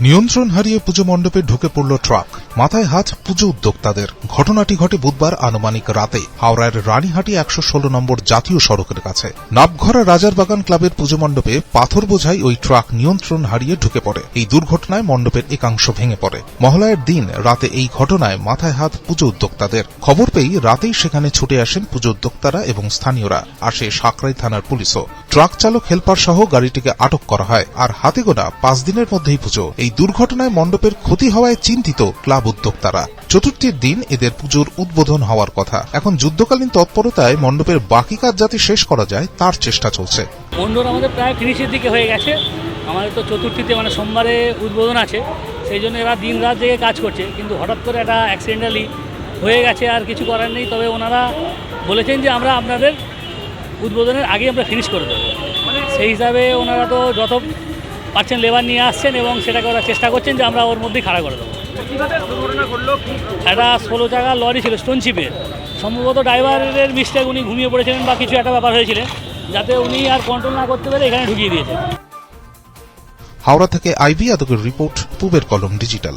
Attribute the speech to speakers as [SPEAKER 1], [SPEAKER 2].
[SPEAKER 1] নিয়ন্ত্রণ হারিয়ে পুজো মণ্ডপে ঢুকে পড়ল ট্রাক। মাথায় হাত পুজো উদ্যোক্তাদের। ঘটনাটি ঘটে বুধবার আনুমানিক রাতে হাওড়ার রানীহাটি একশো ষোলো নম্বর জাতীয় সড়কের কাছে। নাবঘরা রাজার বাগান ক্লাবের পুজো মণ্ডপে পাথর বোঝাই ওই ট্রাক নিয়ন্ত্রণ হারিয়ে ঢুকে পড়ে। এই দুর্ঘটনায় মণ্ডপের একাংশ ভেঙে পড়ে। মহলায়ের দিন রাতে এই ঘটনায় মাথায় হাত পুজো উদ্যোক্তাদের। খবর পেয়েই রাতেই সেখানে ছুটে আসেন পুজো উদ্যোক্তারা এবং স্থানীয়রা। আসে সাকরাই থানার পুলিশও। ট্রাক চালক হেলপার সহ গাড়িটিকে আটক করা হয়। আর হাতে গোনা পাঁচ দিনের মধ্যেই পুজো। এই দুর্ঘটনায় মণ্ডপের ক্ষতি হওয়ায় চিন্তিত ক্লাব উদ্যোক্তারা। চতুর্থীর দিন এদের পুজোর উদ্বোধন হওয়ার কথা। এখন যুদ্ধকালীন তৎপরতায় মণ্ডপের বাকি কাজ যাতে শেষ করা যায়, তার চেষ্টা চলছে।
[SPEAKER 2] বন্ধুর আমাদের প্রায় ফিনিশের দিকে হয়ে গেছে। আমাদের তো চতুর্থীতে মানে সোমবারে উদ্বোধন আছে। সেই জন্য এরা দিন রাত জেগে কাজ করছে। কিন্তু হঠাৎ করে একটা অ্যাক্সিডেন্টালি হয়ে গেছে, আর কিছু করার নেই। তবে ওনারা বলেছেন যে আমরা আপনাদের উদ্বোধনের আগে আমরা ফিনিশ করে দেবো। সেই হিসাবে ওনারা তো যত পারছেন লেবার নিয়ে আসছেন এবং সেটাকে ওরা চেষ্টা করছেন যে আমরা ওর মধ্যেই খাড়া করে দেবো। একটা ষোলো টাকা লরি ছিল স্টোন চিপের সম্ভবত ড্রাইভারের মিস্টেক উনি ঘুমিয়ে পড়েছিলেন বা কিছু একটা ব্যাপার হয়েছিলেন যাতে উনি আর কন্ট্রোল না করতে পারে এখানে ঢুকিয়ে দিয়েছেন
[SPEAKER 1] হাওড়া থেকে আইবি আদকের রিপোর্ট পুবের কলম ডিজিটাল।